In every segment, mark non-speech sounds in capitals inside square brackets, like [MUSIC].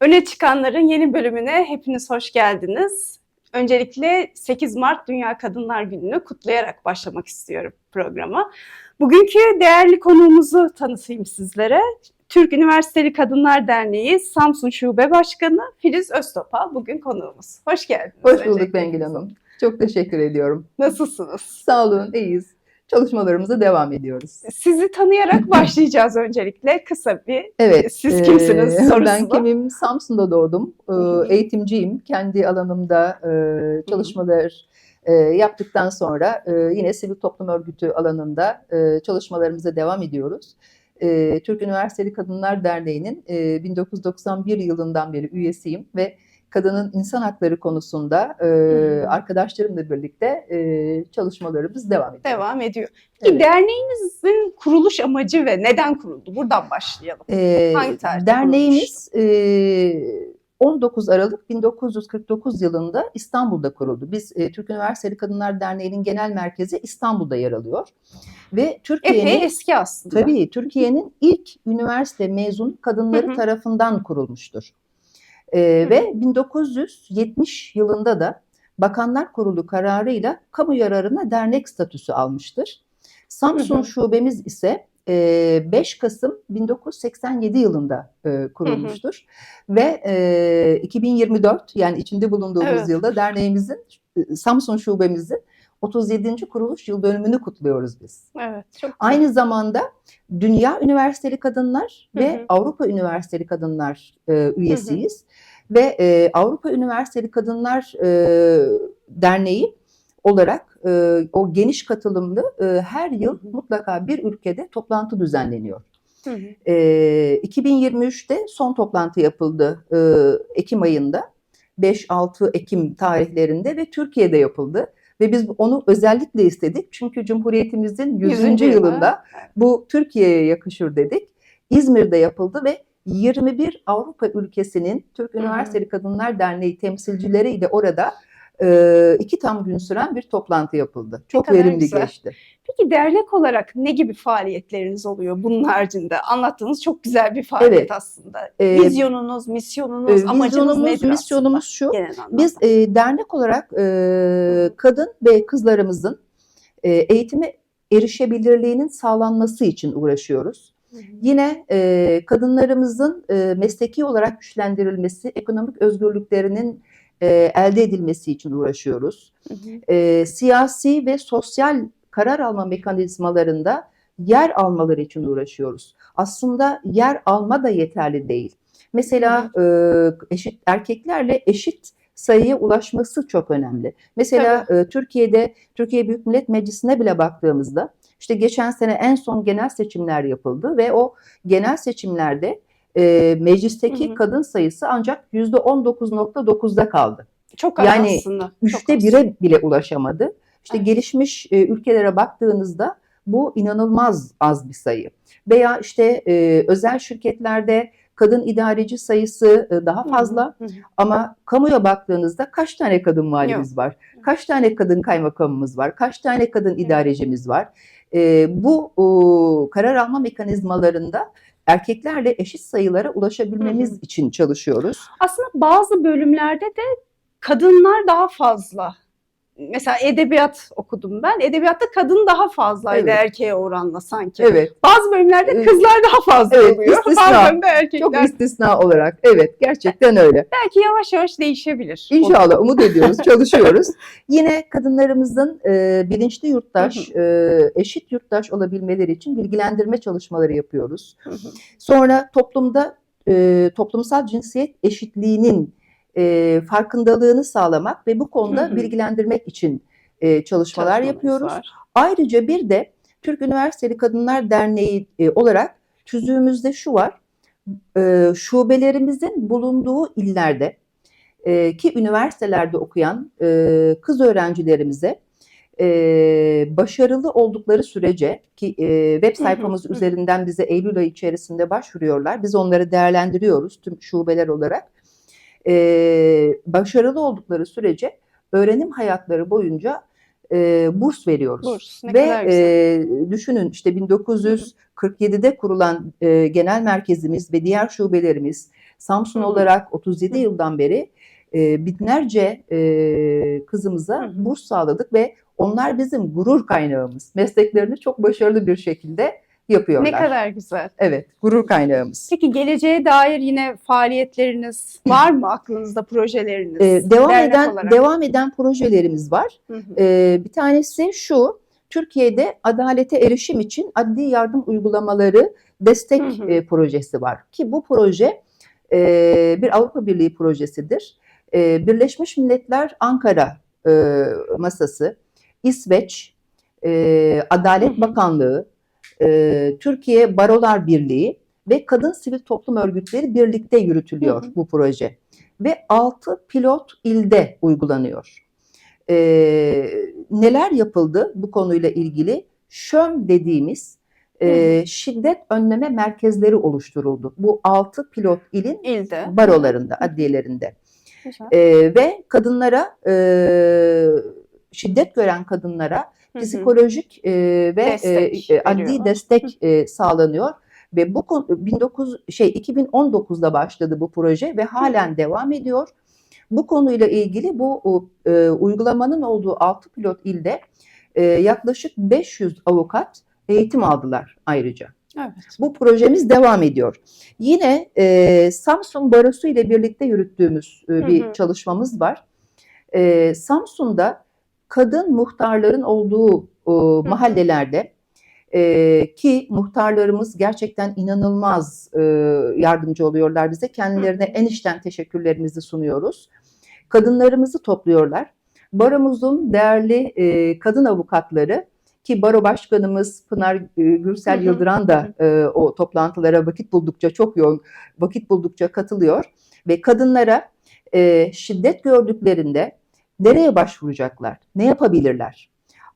Öne çıkanların yeni bölümüne hepiniz hoş geldiniz. Öncelikle 8 Mart Dünya Kadınlar Günü'nü kutlayarak başlamak istiyorum programa. Bugünkü değerli konuğumuzu tanıtayım sizlere. Türk Üniversiteli Kadınlar Derneği Samsun Şube Başkanı Filiz Öztopal bugün konuğumuz. Hoş geldiniz. Hoş bulduk. Bengül Hanım. Çok teşekkür ediyorum. Nasılsınız? Sağ olun, iyiyiz. Çalışmalarımıza devam ediyoruz. Sizi tanıyarak [LAUGHS] başlayacağız öncelikle. Kısa bir Evet. Siz kimsiniz eee, sorusuna. Ben kimim? Samsun'da doğdum. Hı. Eğitimciyim. Kendi alanımda eee, çalışmalar eee, yaptıktan sonra eee, yine sivil toplum örgütü alanında eee, çalışmalarımıza devam ediyoruz. Eee, Türk Üniversiteli Kadınlar Derneği'nin eee, 1991 yılından beri üyesiyim ve kadının insan hakları konusunda Hı. arkadaşlarımla birlikte eee, çalışmalarımız devam ediyor. devam ediyor. Peki Evet. derneğinizin kuruluş amacı ve neden kuruldu? Buradan başlayalım. Ee, Hangi tarihte derneğimiz e, 19 Aralık 1949 yılında İstanbul'da kuruldu. Biz e, Türk Üniversiteli Kadınlar Derneği'nin genel merkezi İstanbul'da yer alıyor. Ve Epey Türkiye'nin eski aslında. tabii Türkiye'nin ilk üniversite mezun kadınları Hı hı. tarafından kurulmuştur. Ee, ve 1970 yılında da Bakanlar Kurulu kararıyla kamu yararına dernek statüsü almıştır. Samsun Hı hı. şubemiz ise e, 5 Kasım 1987 yılında e, kurulmuştur. Ve e, 2024 yani içinde bulunduğumuz Evet. yılda derneğimizin e, Samsun şubemizin 37. kuruluş yıl dönümünü kutluyoruz biz. Evet. Çok güzel. Aynı zamanda Dünya Üniversiteli Kadınlar Hı ve hı. Avrupa Üniversiteli Kadınlar e, üyesiyiz. Ve e, Avrupa Üniversiteli Kadınlar e, Derneği olarak e, o geniş katılımlı e, her yıl Hı hı. mutlaka bir ülkede toplantı düzenleniyor. Hı hı. E, 2023'te son toplantı yapıldı e, Ekim ayında. 5-6 Ekim tarihlerinde ve Türkiye'de yapıldı. Ve biz onu özellikle istedik çünkü Cumhuriyetimizin 100. Yüzüncü yılı. yılında bu Türkiye'ye yakışır dedik. İzmir'de yapıldı ve 21 Avrupa ülkesinin Türk. Üniversiteli Kadınlar Derneği temsilcileriyle orada e, iki tam gün süren bir toplantı yapıldı. Çok verimli güzel. geçti. Peki dernek olarak ne gibi faaliyetleriniz oluyor bunun haricinde? Anlattığınız çok güzel bir faaliyet Evet. aslında. Ee, Vizyonunuz, misyonunuz, E, amacınız nedir misyonumuz şu. aslında genel anlamda? Biz e, dernek olarak e, kadın ve kızlarımızın e, eğitime erişebilirliğinin sağlanması için uğraşıyoruz. Hı hı. Yine e, kadınlarımızın e, mesleki olarak güçlendirilmesi, ekonomik özgürlüklerinin e, elde edilmesi için uğraşıyoruz. Hı hı. E, siyasi ve sosyal karar alma mekanizmalarında yer almaları için uğraşıyoruz. Aslında yer alma da yeterli değil. Mesela e, eşit erkeklerle eşit sayıya ulaşması çok önemli. Mesela e, Türkiye'de Türkiye Büyük Millet Meclisi'ne bile baktığımızda işte geçen sene en son genel seçimler yapıldı ve o genel seçimlerde e, meclisteki Hı hı. kadın sayısı ancak %19.9'da kaldı. Çok az Yani aslında. Üçte bire bile ulaşamadı. İşte Evet. gelişmiş e, ülkelere baktığınızda bu inanılmaz az bir sayı. Veya işte e, özel şirketlerde kadın idareci sayısı e, daha fazla hı hı. ama kamuya baktığınızda kaç tane kadın valimiz var? Kaç tane kadın kaymakamımız var? Kaç tane kadın idarecimiz var? E, bu o, karar alma mekanizmalarında erkeklerle eşit sayılara ulaşabilmemiz Hı hı. için çalışıyoruz. Aslında bazı bölümlerde de kadınlar daha fazla. Mesela edebiyat okudum ben. Edebiyatta kadın daha fazlaydı Evet. erkeğe oranla sanki. Evet. Bazı bölümlerde kızlar daha fazla Evet, oluyor. istisna. Bazılarında erkekler. Çok istisna olarak. Evet, gerçekten öyle. Belki yavaş yavaş değişebilir. İnşallah umut ediyoruz, [LAUGHS] çalışıyoruz. Yine kadınlarımızın e, bilinçli yurttaş, e, eşit yurttaş olabilmeleri için bilgilendirme çalışmaları yapıyoruz. Sonra toplumda e, toplumsal cinsiyet eşitliğinin e, farkındalığını sağlamak ve bu konuda Hı hı. bilgilendirmek için e, çalışmalar Çalışmalarımız yapıyoruz. var. Ayrıca bir de Türk Üniversiteli Kadınlar Derneği e, olarak tüzüğümüzde şu var. E, şubelerimizin bulunduğu illerde e, ki üniversitelerde okuyan e, kız öğrencilerimize e, başarılı oldukları sürece ki e, web sayfamız hı hı. üzerinden bize Eylül ayı içerisinde başvuruyorlar. Biz onları değerlendiriyoruz tüm şubeler olarak. E, başarılı oldukları sürece öğrenim hayatları boyunca e, burs veriyoruz. Burs. Ne Ve kadar güzel. e, düşünün işte 1947'de kurulan e, genel merkezimiz ve diğer şubelerimiz Samsun Hı olarak 37 Hı yıldan beri e, binlerce e, kızımıza hı. burs sağladık ve onlar bizim gurur kaynağımız. Mesleklerini çok başarılı bir şekilde yapıyorlar. Ne kadar güzel. Evet, gurur kaynağımız. Peki geleceğe dair yine faaliyetleriniz var mı aklınızda projeleriniz? Ee, devam dernek eden olarak? devam eden projelerimiz var. Hı hı. Ee, bir tanesi şu. Türkiye'de adalete erişim için adli yardım uygulamaları destek Hı hı. e, projesi var. Ki bu proje e, bir Avrupa Birliği projesidir. E, Birleşmiş Milletler Ankara e, masası, İsveç, e, Adalet. Bakanlığı, e, Türkiye Barolar Birliği ve Kadın Sivil Toplum Örgütleri birlikte yürütülüyor Hı hı. bu proje. Ve 6 pilot ilde uygulanıyor. Ee, neler yapıldı bu konuyla ilgili? ŞÖM dediğimiz e, şiddet önleme merkezleri oluşturuldu. Bu 6 pilot ilin İlde. barolarında, adliyelerinde. Ee, ve kadınlara, e, şiddet gören kadınlara. Psikolojik e, ve Destek e, e, adli veriyorlar. destek e, sağlanıyor ve bu konu 19 şey 2019'da başladı bu proje ve halen devam ediyor. Bu konuyla ilgili bu e, uygulamanın olduğu 6 pilot ilde e, yaklaşık 500 avukat eğitim aldılar ayrıca. Evet. Bu projemiz devam ediyor. Yine e, Samsun Barosu ile birlikte yürüttüğümüz e, bir Hı hı. çalışmamız var. E, Samsun'da kadın muhtarların olduğu e, mahallelerde e, ki muhtarlarımız gerçekten inanılmaz e, yardımcı oluyorlar bize. Kendilerine en içten teşekkürlerimizi sunuyoruz. Kadınlarımızı topluyorlar. Baromuzun değerli e, kadın avukatları ki baro başkanımız Pınar e, Gürsel. Yıldıran da e, o toplantılara vakit buldukça çok yoğun vakit buldukça katılıyor ve kadınlara e, şiddet gördüklerinde nereye başvuracaklar, ne yapabilirler?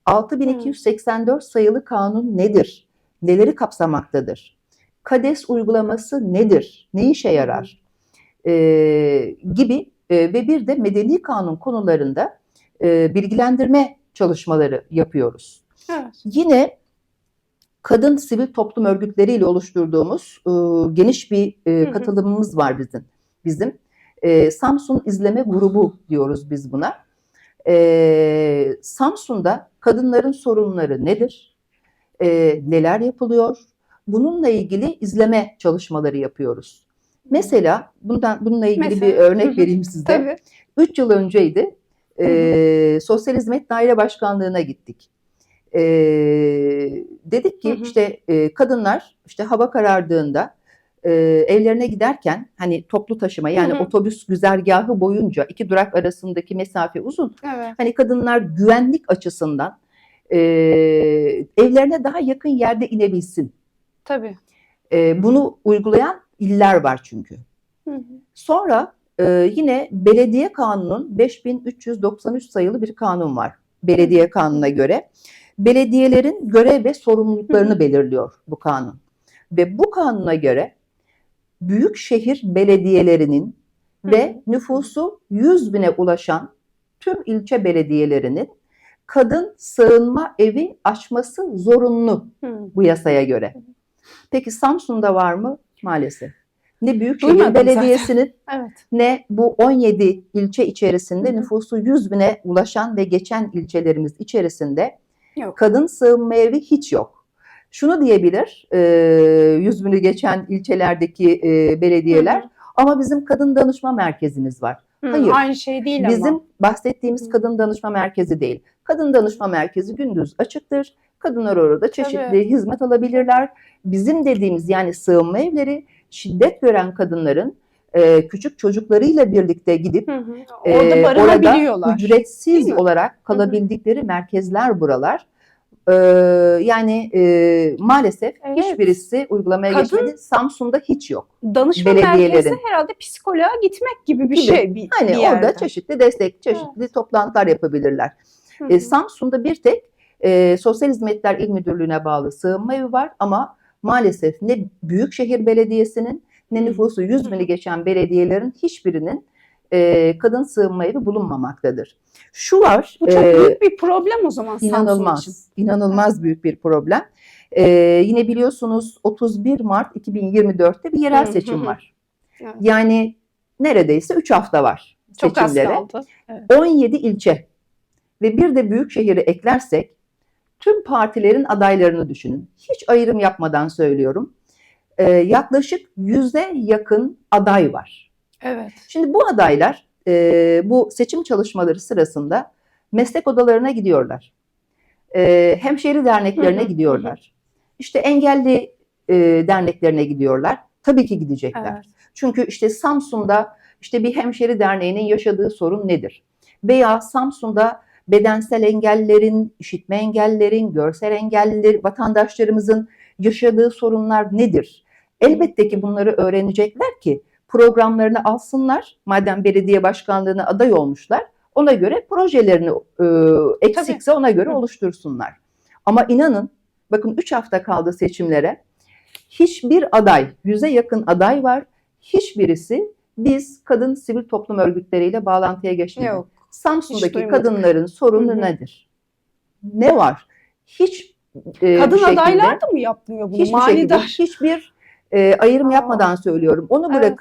6284 sayılı kanun nedir? Neleri kapsamaktadır? KADES uygulaması nedir? Ne işe yarar? E, gibi e, ve bir de medeni kanun konularında e, bilgilendirme çalışmaları yapıyoruz. Evet. Yine kadın sivil toplum örgütleriyle oluşturduğumuz e, geniş bir e, katılımımız var bizim. Bizim E, Samsun İzleme Grubu diyoruz biz buna. E, Samsun'da kadınların sorunları nedir? E, neler yapılıyor? Bununla ilgili izleme çalışmaları yapıyoruz. Mesela bundan bununla ilgili bir Mesela? örnek vereyim size. 3 yıl önceydi. Ee, Sosyal Hizmet Daire Başkanlığı'na gittik. Ee, dedik ki Hı hı. işte e, kadınlar işte hava karardığında e, evlerine giderken hani toplu taşıma yani Hı hı. otobüs güzergahı boyunca iki durak arasındaki mesafe uzun. Evet. Hani kadınlar güvenlik açısından e, evlerine daha yakın yerde inebilsin. Tabii. E, bunu uygulayan iller var çünkü. Hı hı. Sonra e, yine belediye kanunun 5393 sayılı bir kanun var. Belediye kanununa göre. Belediyelerin görev ve sorumluluklarını belirliyor bu kanun. Ve bu kanuna göre büyük şehir belediyelerinin ve nüfusu 100 bine ulaşan tüm ilçe belediyelerinin kadın sığınma evi açması zorunlu Hı. bu yasaya göre. Peki Samsun'da var mı? Maalesef. Ne Büyükşehir Duymadım Belediyesi'nin [LAUGHS] Evet. ne bu 17 ilçe içerisinde hı. nüfusu 100 bine ulaşan ve geçen ilçelerimiz içerisinde Yok. kadın sığınma evi hiç yok. Şunu diyebilir e, 100 bini geçen ilçelerdeki e, belediyeler Hı hı. ama bizim kadın danışma merkezimiz var. Hı, Hayır. Aynı şey değil Bizim ama. bahsettiğimiz Hı. kadın danışma merkezi değil. Kadın danışma merkezi gündüz açıktır. Kadınlar orada çeşitli Tabii. hizmet alabilirler. Bizim dediğimiz yani sığınma evleri şiddet gören kadınların e, küçük çocuklarıyla birlikte gidip Hı hı. e, Orada barınabiliyorlar. orada ücretsiz olarak kalabildikleri merkezler buralar. E, yani e, maalesef Evet. hiçbirisi uygulamaya Kadın- geçmedi. Samsun'da hiç yok. Danışma merkezi herhalde psikoloğa gitmek gibi bir Gibi. şey. Bir, Hani bir orada yerde. çeşitli destek, çeşitli toplantılar yapabilirler. Hı E. Samsun'da bir tek e, Sosyal Hizmetler İl Müdürlüğü'ne bağlı sığınma evi var ama maalesef ne Büyükşehir Belediyesi'nin ne nüfusu 100 bini geçen belediyelerin hiçbirinin e, kadın sığınma evi bulunmamaktadır. Şu var, Bu çok e, büyük bir problem o zaman Samsun için. inanılmaz, inanılmaz büyük bir problem. E, yine biliyorsunuz 31 Mart 2024'te bir yerel seçim var. Evet. Yani neredeyse 3 hafta var Çok az seçimlere. kaldı. 17 ilçe ve bir de büyük şehri eklersek tüm partilerin adaylarını düşünün. Hiç ayrım yapmadan söylüyorum. Ee, yaklaşık yüze yakın aday var. Evet. Şimdi bu adaylar e, bu seçim çalışmaları sırasında meslek odalarına gidiyorlar. E, hemşehri derneklerine gidiyorlar. İşte engelli e, derneklerine gidiyorlar. Tabii ki gidecekler. Evet. Çünkü işte Samsun'da işte bir hemşeri derneğinin yaşadığı sorun nedir? Veya Samsun'da bedensel engellerin, işitme engellerin, görsel engelliler, vatandaşlarımızın yaşadığı sorunlar nedir? Elbette ki bunları öğrenecekler ki programlarını alsınlar. Madem belediye başkanlığına aday olmuşlar, ona göre projelerini e, eksikse ona göre Hı. oluştursunlar. Ama inanın, bakın 3 hafta kaldı seçimlere. Hiçbir aday, yüze yakın aday var. Hiçbirisi biz kadın sivil toplum örgütleriyle bağlantıya geçmedi. Yok. Samsun'daki kadınların sorunu Hı hı. nedir? Ne var? Hiç e, Kadın şekilde- adaylar da mı yapmıyor bunu? hiçbir şekilde hiçbir e, ayrım Aa. yapmadan söylüyorum. Onu Evet.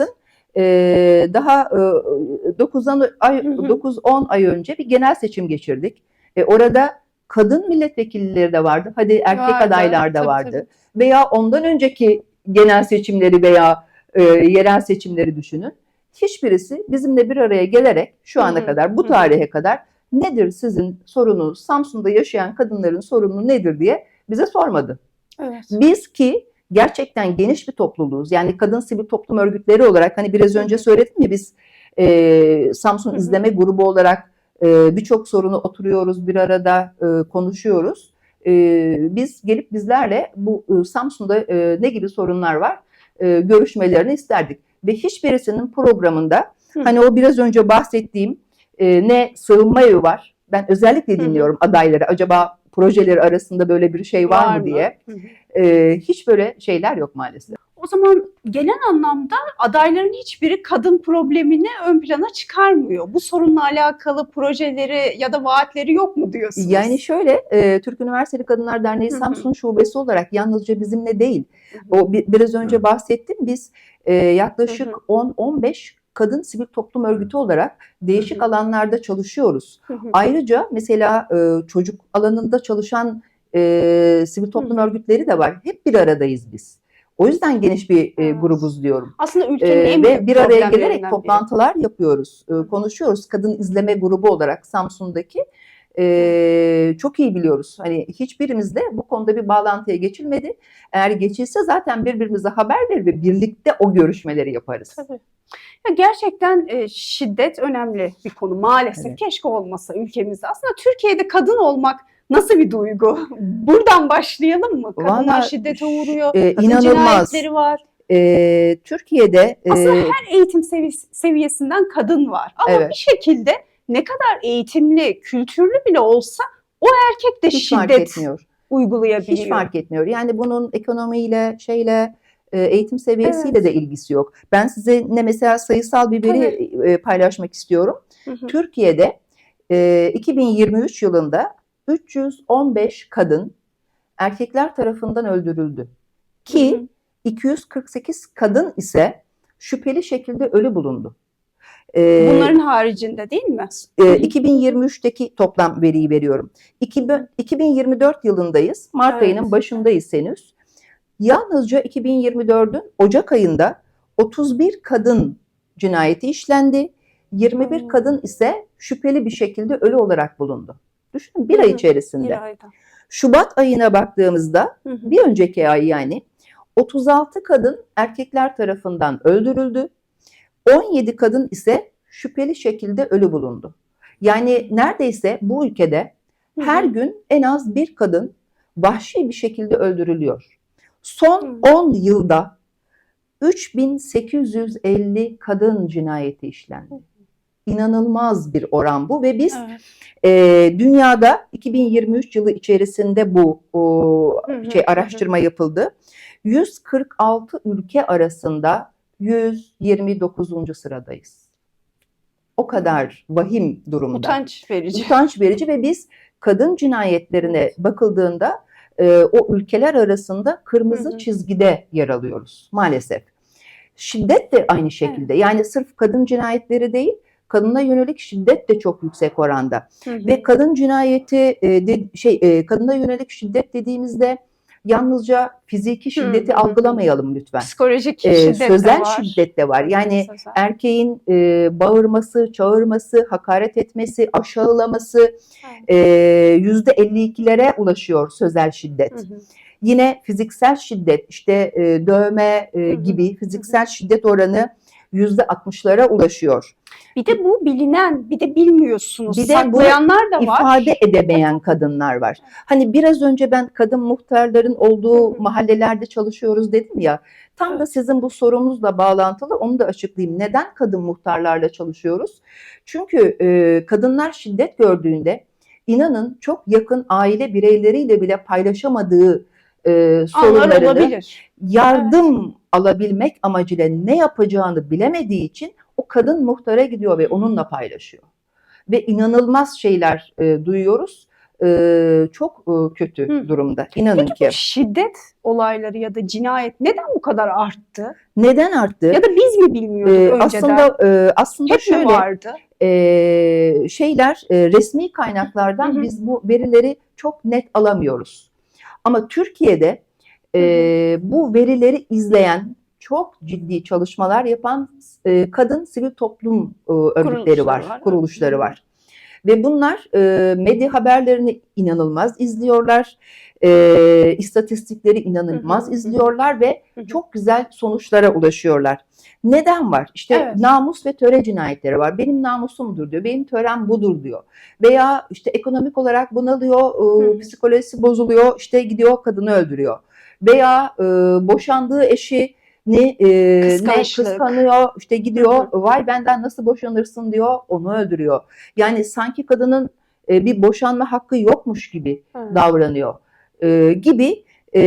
Bırakın. E, daha e, 9-10 ay Hı hı. 9-10 ay önce bir genel seçim geçirdik. E, orada kadın milletvekilleri de vardı. Hadi erkek Vardı, adaylar da tabii, vardı. tabii. Veya ondan önceki genel seçimleri veya e, yerel seçimleri düşünün. Hiçbirisi bizimle bir araya gelerek şu ana kadar bu tarihe kadar nedir sizin sorununuz, Samsun'da yaşayan kadınların sorunu nedir diye bize sormadı. Evet. Biz ki gerçekten geniş bir topluluğuz. Yani kadın sivil toplum örgütleri olarak hani biraz önce söyledim ya biz e, Samsun. İzleme Grubu olarak e, birçok sorunu oturuyoruz bir arada e, konuşuyoruz. E, biz gelip bizlerle bu e, Samsun'da e, ne gibi sorunlar var e, görüşmelerini isterdik. Ve hiçbirisinin programında Hı. hani o biraz önce bahsettiğim e, ne sığınma evi var. Ben özellikle Hı hı. dinliyorum adayları. Acaba projeleri arasında böyle bir şey var, mı diye. Hı Ee, hiç böyle şeyler yok maalesef. O zaman genel anlamda adayların hiçbiri kadın problemini ön plana çıkarmıyor. Bu sorunla alakalı projeleri ya da vaatleri yok mu diyorsunuz? Yani şöyle, e, Türk Üniversiteli Kadınlar Derneği. Samsun Şubesi olarak yalnızca bizimle değil, o bi- biraz önce bahsettim, biz e, yaklaşık Hı 10-15 kadın sivil toplum örgütü olarak değişik alanlarda çalışıyoruz. Ayrıca mesela e, çocuk alanında çalışan e, sivil toplum Hı örgütleri de var. Hep bir aradayız biz. O yüzden geniş bir e, grubuz diyorum. Aslında ülkenin Ee, en büyük ve bir araya gelerek biri. toplantılar yapıyoruz, e, konuşuyoruz. Kadın izleme grubu olarak Samsun'daki e, çok iyi biliyoruz. Hani hiçbirimizle bu konuda bir bağlantıya geçilmedi. Eğer geçilse zaten birbirimize haber verir ve birlikte o görüşmeleri yaparız. Tabii. Ya gerçekten e, şiddet önemli bir konu maalesef. Evet. Keşke olmasa ülkemizde. Aslında Türkiye'de kadın olmak nasıl bir duygu? Buradan başlayalım mı? Kadınlar Vallahi, şiddete uğruyor. e, kadın inanılmaz. cinayetleri var. E, Türkiye'de e, Aslında her eğitim sevi- seviyesinden kadın var. Ama Evet. bir şekilde ne kadar eğitimli, kültürlü bile olsa o erkek de hiç fark şiddet etmiyor. uygulayabiliyor. Hiç fark etmiyor. Yani bunun ekonomiyle, şeyle, e, eğitim seviyesiyle Evet. de ilgisi yok. Ben size ne mesela sayısal bir veri e, paylaşmak istiyorum. Hı hı. Türkiye'de e, 2023 yılında 315 kadın erkekler tarafından öldürüldü. Ki Hı hı. 248 kadın ise şüpheli şekilde ölü bulundu. E, Bunların haricinde değil mi? e, 2023'teki toplam veriyi veriyorum. İki- 2024 yılındayız. Mart Evet. ayının başındayız henüz. Yalnızca 2024'ün Ocak ayında 31 kadın cinayeti işlendi. 21 Hmm. kadın ise şüpheli bir şekilde ölü olarak bulundu. Düşünün bir Hı ay içerisinde. Bir ayda. Şubat ayına baktığımızda Hı hı. bir önceki ay yani 36 kadın erkekler tarafından öldürüldü. 17 kadın ise şüpheli şekilde ölü bulundu. Yani neredeyse bu ülkede her gün en az bir kadın vahşi bir şekilde öldürülüyor. Son Hı. 10 yılda 3850 kadın cinayeti işlendi. İnanılmaz bir oran bu ve biz Evet. e, dünyada 2023 yılı içerisinde bu o, Hı hı, şey hı hı. araştırma yapıldı. 146 ülke arasında 129. sıradayız. O kadar vahim durumda. Utanç verici. Utanç verici ve biz kadın cinayetlerine bakıldığında e, o ülkeler arasında kırmızı Hı hı. çizgide yer alıyoruz maalesef. Şiddet de aynı şekilde. Yani sırf kadın cinayetleri değil, kadına yönelik şiddet de çok yüksek oranda. Hı hı. Ve kadın cinayeti e, de, şey e, kadına yönelik şiddet dediğimizde yalnızca fiziki şiddeti hı hı. algılamayalım lütfen. psikolojik E, şiddet sözel de var. şiddet de var. Yani Sözel. erkeğin e, bağırması, çağırması, hakaret etmesi, aşağılaması Evet. e, yüzde 52'lere ulaşıyor sözel şiddet. Hı hı. Yine fiziksel şiddet, işte e, dövme e, Hı hı. gibi fiziksel şiddet oranı yüzde 60'lara ulaşıyor. Bir de bu bilinen, bir de bilmiyorsunuz. Bir de Saklayanlar da var. ifade edemeyen kadınlar var. Hani biraz önce ben kadın muhtarların olduğu mahallelerde çalışıyoruz dedim ya. Tam da sizin bu sorunuzla bağlantılı onu da açıklayayım. Neden kadın muhtarlarla çalışıyoruz? Çünkü e, kadınlar şiddet gördüğünde inanın çok yakın aile bireyleriyle bile paylaşamadığı e, sorunlarını olabilir. yardım alabilmek amacıyla ne yapacağını bilemediği için o kadın muhtara gidiyor ve onunla paylaşıyor. Ve inanılmaz şeyler e, duyuyoruz. E, çok e, kötü Hı. durumda. İnanın Peki ki. bu şiddet olayları ya da cinayet neden bu kadar arttı? Neden arttı? Ya da biz mi bilmiyorduk E, önceden? aslında e, aslında Hep şöyle vardı? e, şeyler e, resmi kaynaklardan Hı hı. biz bu verileri çok net alamıyoruz. Ama Türkiye'de e, bu verileri izleyen çok ciddi çalışmalar yapan e, kadın sivil toplum e, örgütleri Kuruluşları var, var, kuruluşları var. Ve bunlar e, medya haberlerini inanılmaz izliyorlar, e, istatistikleri inanılmaz Hı hı, hı hı. izliyorlar ve Hı hı. çok güzel sonuçlara ulaşıyorlar. Neden var? İşte Evet. namus ve töre cinayetleri var. Benim namusumdur diyor, benim törem budur diyor. Veya işte ekonomik olarak bunalıyor, e, Hı hı. psikolojisi bozuluyor, işte gidiyor kadını öldürüyor. Veya e, boşandığı eşi ne, e, ne kıskanıyor, işte gidiyor, Hı vay benden nasıl boşanırsın diyor, onu öldürüyor. Yani sanki kadının e, bir boşanma hakkı yokmuş gibi Evet. davranıyor e, gibi e,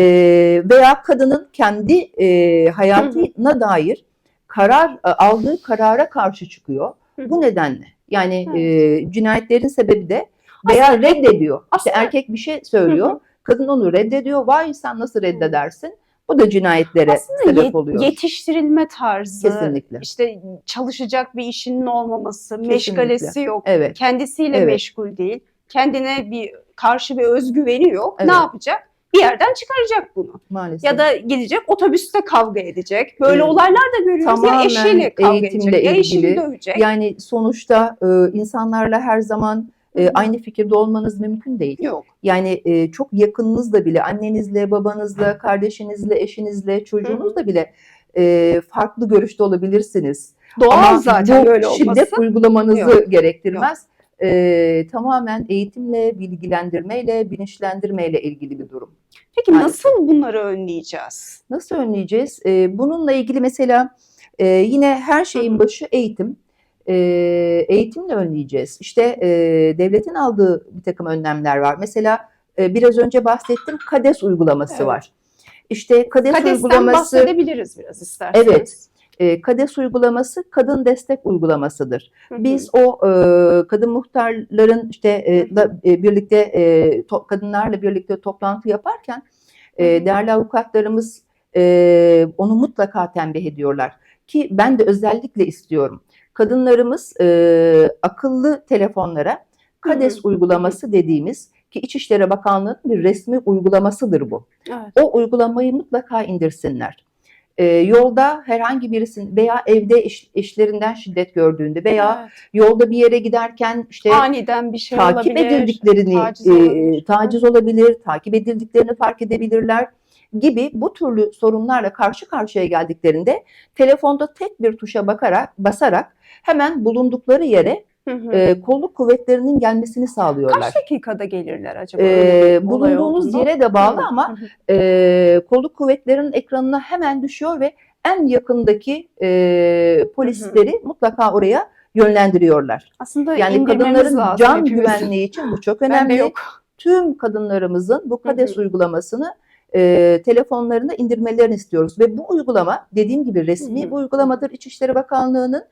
veya kadının kendi e, hayatına dair karar e, aldığı karara karşı çıkıyor. Bu nedenle yani e, cinayetlerin sebebi de veya reddediyor. İşte erkek bir şey söylüyor, kadın onu reddediyor. Vay sen nasıl reddedersin? Bu da cinayetlere Aslında sebep oluyor. yetiştirilme tarzı, Kesinlikle. işte çalışacak bir işinin olmaması, Kesinlikle. meşgalesi yok, Evet. kendisiyle Evet. meşgul değil, kendine bir karşı bir özgüveni yok. Evet. Ne yapacak? Bir yerden çıkaracak bunu. Maalesef. Ya da gidecek otobüste kavga edecek. Böyle Evet. olaylar da görüyoruz. Ya eşiyle kavga edecek, ya eşini ilgili. dövecek. yani sonuçta e, insanlarla her zaman e, aynı fikirde olmanız mümkün değil. Yok. Yani e, çok yakınınızla bile annenizle, babanızla, kardeşinizle, eşinizle, çocuğunuzla bile e, farklı görüşte olabilirsiniz. Doğal Ama zaten bu öyle olması. şiddet uygulamanızı Yok, gerektirmez. E, tamamen eğitimle, bilgilendirmeyle, bilinçlendirmeyle ilgili bir durum. Peki maalesef. nasıl bunları önleyeceğiz? Nasıl önleyeceğiz? E, bununla ilgili mesela e, yine her şeyin başı eğitim. E, eğitimle önleyeceğiz. İşte e, devletin aldığı bir takım önlemler var. Mesela e, biraz önce bahsettim KADES uygulaması Evet. var. İşte KADES Kades'ten uygulaması bahsedebiliriz biraz isterseniz. Evet. E, KADES uygulaması kadın destek uygulamasıdır. Hı hı. Biz o e, kadın muhtarların işte e, da, e, birlikte e, to- kadınlarla birlikte toplantı yaparken e, değerli avukatlarımız e, onu mutlaka tembih ediyorlar ki ben de özellikle istiyorum. Kadınlarımız e, akıllı telefonlara KADES Hı hı. uygulaması dediğimiz ki İçişleri Bakanlığı'nın bir resmi uygulamasıdır bu. Evet. O uygulamayı mutlaka indirsinler. E, yolda herhangi birisinin veya evde eş- eşlerinden şiddet gördüğünde veya Evet. yolda bir yere giderken işte aniden bir şey takip olabilir. edildiklerini, taciz e, taciz olabilir, takip edildiklerini fark edebilirler gibi bu türlü sorunlarla karşı karşıya geldiklerinde telefonda tek bir tuşa bakarak basarak hemen bulundukları yere Hı hı. e, kolluk kuvvetlerinin gelmesini sağlıyorlar. Kaç dakikada gelirler acaba? E, bulunduğunuz yere de bağlı Hı, ama hı hı. e, kolluk kuvvetlerinin ekranına hemen düşüyor ve en yakındaki e, polisleri mutlaka oraya yönlendiriyorlar. aslında Yani kadınların lazım can hepimizin. güvenliği için bu çok önemli. yok. Tüm kadınlarımızın bu Hı KADES hı. uygulamasını e, telefonlarına indirmelerini istiyoruz. Ve bu uygulama dediğim gibi resmi Hı hı. bir uygulamadır İçişleri Bakanlığı'nın.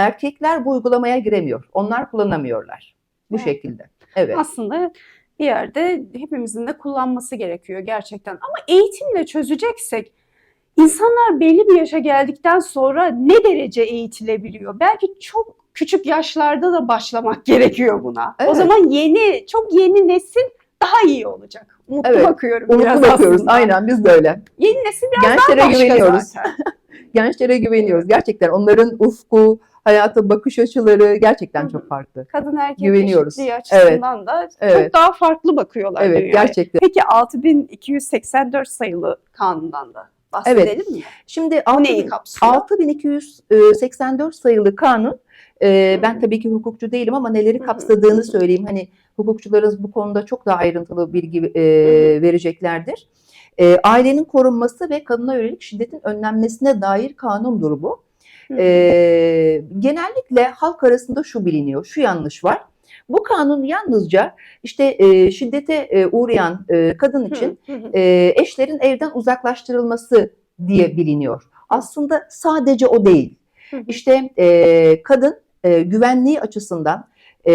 Erkekler bu uygulamaya giremiyor. Onlar kullanamıyorlar. Bu Evet. şekilde. Evet. Aslında bir yerde hepimizin de kullanması gerekiyor gerçekten. Ama eğitimle çözeceksek İnsanlar belli bir yaşa geldikten sonra ne derece eğitilebiliyor? Belki çok küçük yaşlarda da başlamak [LAUGHS] gerekiyor buna. O Evet. zaman yeni, çok yeni nesil daha iyi olacak. Umutlu Evet, bakıyorum biraz Umutlu bakıyoruz. aslında. Aynen biz de öyle. Yeni nesil biraz Gençlere daha başka güveniyoruz. zaten. [LAUGHS] Gençlere güveniyoruz. Gerçekten onların ufku, hayata bakış açıları gerçekten çok farklı. Kadın erkek Güveniyoruz. eşitliği açısından da çok Evet. daha farklı bakıyorlar Evet, dünyaya. gerçekten. Peki 6284 sayılı kanundan da bahsedelim mi? Şimdi O 6000 neyi kapsıyor? 6284 sayılı kanun e, ben tabii ki hukukçu değilim ama neleri kapsadığını söyleyeyim. Hani hukukçularımız bu konuda çok daha ayrıntılı bilgi e, vereceklerdir. E, ailenin korunması ve kadına yönelik şiddetin önlenmesine dair kanundur bu. E, genellikle halk arasında şu biliniyor, şu yanlış var. Bu kanun yalnızca işte e, şiddete e, uğrayan e, kadın için e, eşlerin evden uzaklaştırılması diye biliniyor. Aslında sadece o değil. İşte e, kadın e, güvenliği açısından e,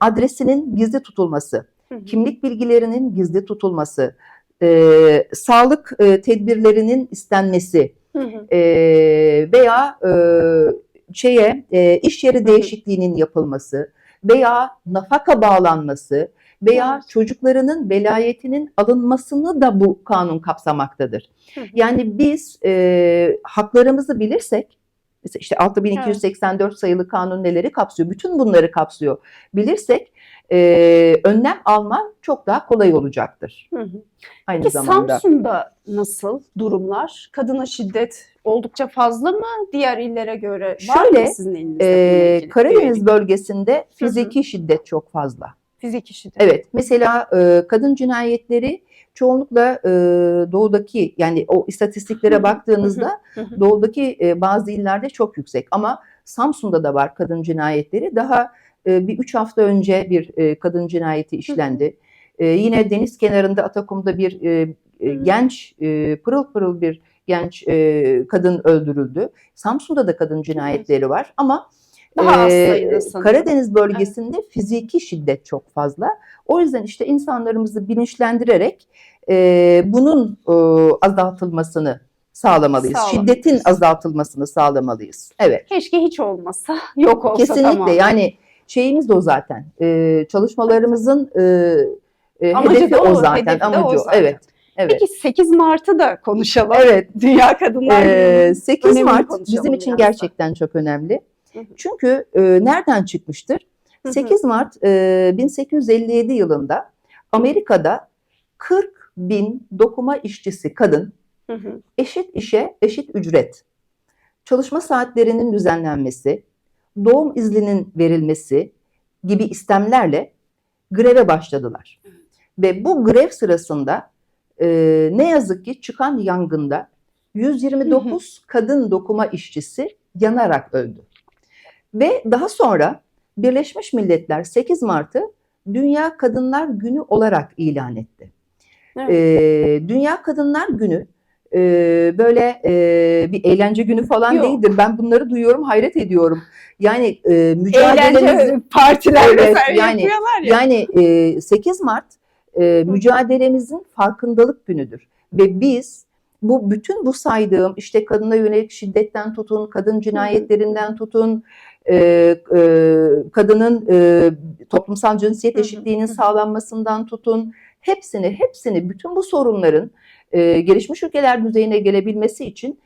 adresinin gizli tutulması, kimlik bilgilerinin gizli tutulması, e, sağlık e, tedbirlerinin istenmesi Hı hı. e, veya e, şeye e, iş yeri değişikliğinin yapılması veya nafaka bağlanması veya Evet. çocuklarının velayetinin alınmasını da bu kanun kapsamaktadır. Hı hı. Yani biz e, haklarımızı bilirsek, işte 6284 sayılı kanun neleri kapsıyor? Bütün bunları kapsıyor. Bilirsek e, önlem alma çok daha kolay olacaktır Hı hı. aynı Peki zamanda. Samsun'da nasıl durumlar? Kadına şiddet oldukça fazla mı diğer illere göre? Var Şöyle, mı sizin elinizde ilgili Karadeniz bölgesinde fiziki şiddet çok fazla. fiziki şiddet? Evet, mesela e, kadın cinayetleri çoğunlukla e, doğudaki yani o Hı hı, istatistiklere baktığınızda Hı hı. doğudaki e, bazı illerde çok yüksek ama Samsun'da da var kadın cinayetleri. Daha e, bir üç hafta önce bir e, kadın cinayeti işlendi. E, yine deniz kenarında Atakum'da bir e, e, genç e, pırıl pırıl bir genç e, kadın öldürüldü. Samsun'da da kadın cinayetleri var ama Daha ee, sanırım. Karadeniz bölgesinde fiziki şiddet çok fazla. O yüzden işte insanlarımızı bilinçlendirerek e, bunun e, azaltılmasını sağlamalıyız. Sağlamalıyız. Şiddetin azaltılmasını sağlamalıyız. Evet. Keşke hiç olmasa, yok olsa Kesinlikle tamam. yani şeyimiz de o zaten. E, çalışmalarımızın e, e, Amacı hedefi o o, zaten. hedefi amacı o. zaten. Evet. Evet. Peki 8 Mart'ı da konuşalım. Evet. [LAUGHS] Dünya Kadınlar Ee, Günü'nün 8 önemini Mart bizim için biraz da. gerçekten çok önemli. Hı hı. Çünkü e, nereden çıkmıştır? Hı hı. 8 Mart e, 1857 yılında Amerika'da 40 bin dokuma işçisi kadın Hı hı. eşit işe eşit ücret, çalışma saatlerinin düzenlenmesi, doğum izninin verilmesi gibi istemlerle greve başladılar. Ve bu grev sırasında e, ne yazık ki çıkan yangında 129 kadın dokuma işçisi yanarak öldü. Ve daha sonra Birleşmiş Milletler 8 Mart'ı Dünya Kadınlar Günü olarak ilan etti. Evet. Ee, Dünya Kadınlar Günü e, böyle e, bir eğlence günü falan Yok. değildir. Ben bunları duyuyorum, hayret ediyorum. Yani e, mücadelemizin Eğlence partiler Evet, yani- ya. yani e, 8 Mart e, mücadelemizin farkındalık günüdür ve biz bu bütün bu saydığım işte kadına yönelik şiddetten tutun, kadın cinayetlerinden tutun, e, e, kadının e, toplumsal cinsiyet eşitliğinin sağlanmasından tutun, hepsini hepsini bütün bu sorunların e, gelişmiş ülkeler düzeyine gelebilmesi için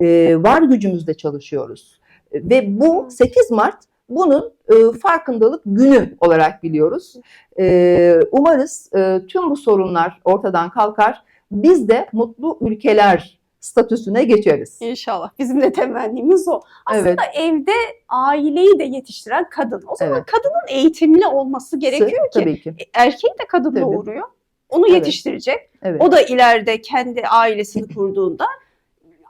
e, var gücümüzle çalışıyoruz. Ve bu 8 Mart bunun e, farkındalık günü olarak biliyoruz. E, umarız e, tüm bu sorunlar ortadan kalkar. Biz de mutlu ülkeler statüsüne geçeriz. İnşallah. Bizim de temennimiz o. Aslında Evet. evde aileyi de yetiştiren kadın. O zaman Evet. kadının eğitimli olması gerekiyor ki. Tabii ki. E, Erkek de kadın Tabii. doğuruyor. Onu Evet. yetiştirecek. Evet. O da ileride kendi ailesini kurduğunda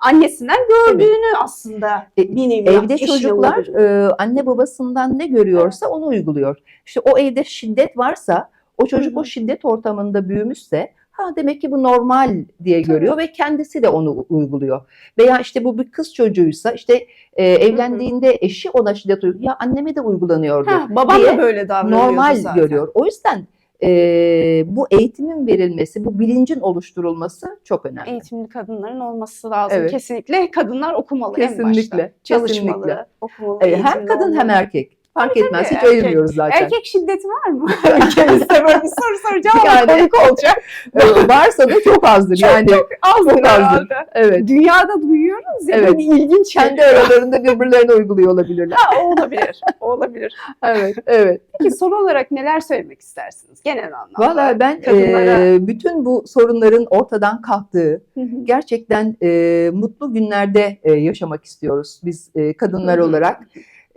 annesinden gördüğünü aslında E, bir nevi Evde çocuklar e, anne babasından ne görüyorsa onu uyguluyor. İşte o evde şiddet varsa, o çocuk Hı hı. o şiddet ortamında büyümüşse, ha demek ki bu normal diye Tabii. görüyor ve kendisi de onu uyguluyor. Veya işte bu bir kız çocuğuysa işte e, evlendiğinde eşi ona şiddet uyguluyor. Ya anneme de uygulanıyordu. Ha, babam diye da böyle davranıyordu normal zaten. görüyor. O yüzden e, bu eğitimin verilmesi, bu bilincin oluşturulması çok önemli. Eğitimli kadınların olması lazım. Evet. Kesinlikle kadınlar okumalı en başta. Kesinlikle, Çalışmalı, kesinlikle. okumalı. Evet, hem kadın hem olmalı. erkek. Fark Tabii, etmez. tabii, Hiç erkek. ayırmıyoruz zaten. Erkek şiddeti var mı? Ülkemizde böyle bir soru soracağım ama Yani- komik olacak. [LAUGHS] Ee, Varsa da çok azdır. Çok yani Azdır Çok azdır. evet. Dünyada duyuyoruz ya Evet. evet. ilginç Kendi aralarında birbirlerine uyguluyor olabilirler. Ha, o olabilir. O olabilir. [LAUGHS] Evet, evet. Peki son olarak neler söylemek istersiniz genel anlamda? Valla ben kadınlara- e, bütün bu sorunların ortadan kalktığı, gerçekten e, mutlu günlerde e, yaşamak istiyoruz biz e, kadınlar olarak.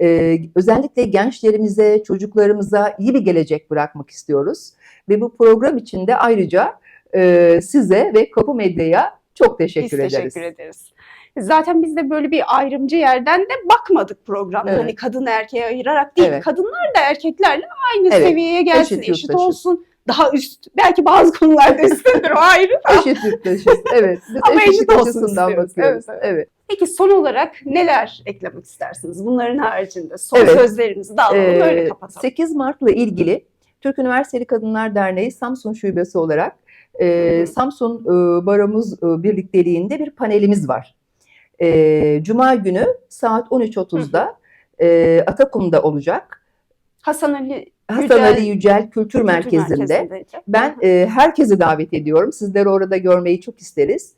E, özellikle gençlerimize, çocuklarımıza iyi bir gelecek bırakmak istiyoruz. Ve bu program için de ayrıca e, size ve Kapı Medya'ya çok teşekkür Biz ederiz. teşekkür ederiz. Zaten biz de böyle bir ayrımcı yerden de bakmadık programda. Evet. Hani kadın erkeğe ayırarak değil. Evet. Kadınlar da erkeklerle aynı Evet. seviyeye gelsin, Eşit eşit, olsun. Daha üst, belki bazı konularda [LAUGHS] üstündür o ayrı da. Eşit yurttaşız. Evet. Biz Ama eşit eşitlik olsun istiyoruz. bakıyoruz. Evet, Evet. Peki son olarak neler eklemek istersiniz? Bunların haricinde son Evet. sözlerinizi de alalım Ee, öyle kapatalım. 8 Mart'la ilgili Türk Üniversiteli Kadınlar Derneği Samsun Şubesi olarak e. Samsun e, Baromuz e, Birlikteliği'nde bir panelimiz var. E, Cuma günü saat 13.30'da e, Atakum'da olacak. Hasan Ali Hasan Yücel Ali Yücel Kültür Merkezi'nde. Merkezi'ndeydi. Ben e, herkesi davet ediyorum. Sizleri orada görmeyi çok isteriz.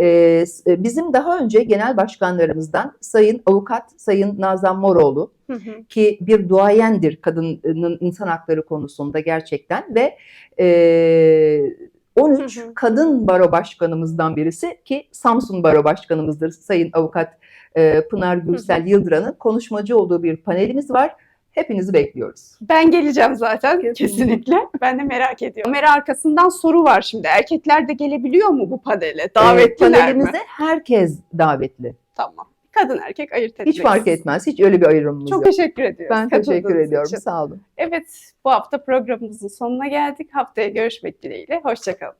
E, s- bizim daha önce genel başkanlarımızdan Sayın Avukat Sayın Nazan Moroğlu, Hı hı. ki bir duayendir kadının insan hakları konusunda gerçekten ve e, 13 Hı hı. kadın baro başkanımızdan birisi ki Samsun baro başkanımızdır Sayın Avukat e, Pınar Gürsel Yıldıran'ın konuşmacı olduğu bir panelimiz var. Hepinizi bekliyoruz. Ben geleceğim zaten Kesinlikle. kesinlikle. Ben de merak ediyorum. Kamera arkasından soru var şimdi. Erkekler de gelebiliyor mu bu panele? Davetliler mi? panelimize herkes davetli. Tamam. Kadın erkek ayırt etmek. Hiç fark etmez. Hiç öyle bir ayrımımız Çok yok. teşekkür ediyoruz. Ben teşekkür ediyorum. için. Sağ olun. Evet bu hafta programımızın sonuna geldik. Haftaya görüşmek dileğiyle. Hoşçakalın.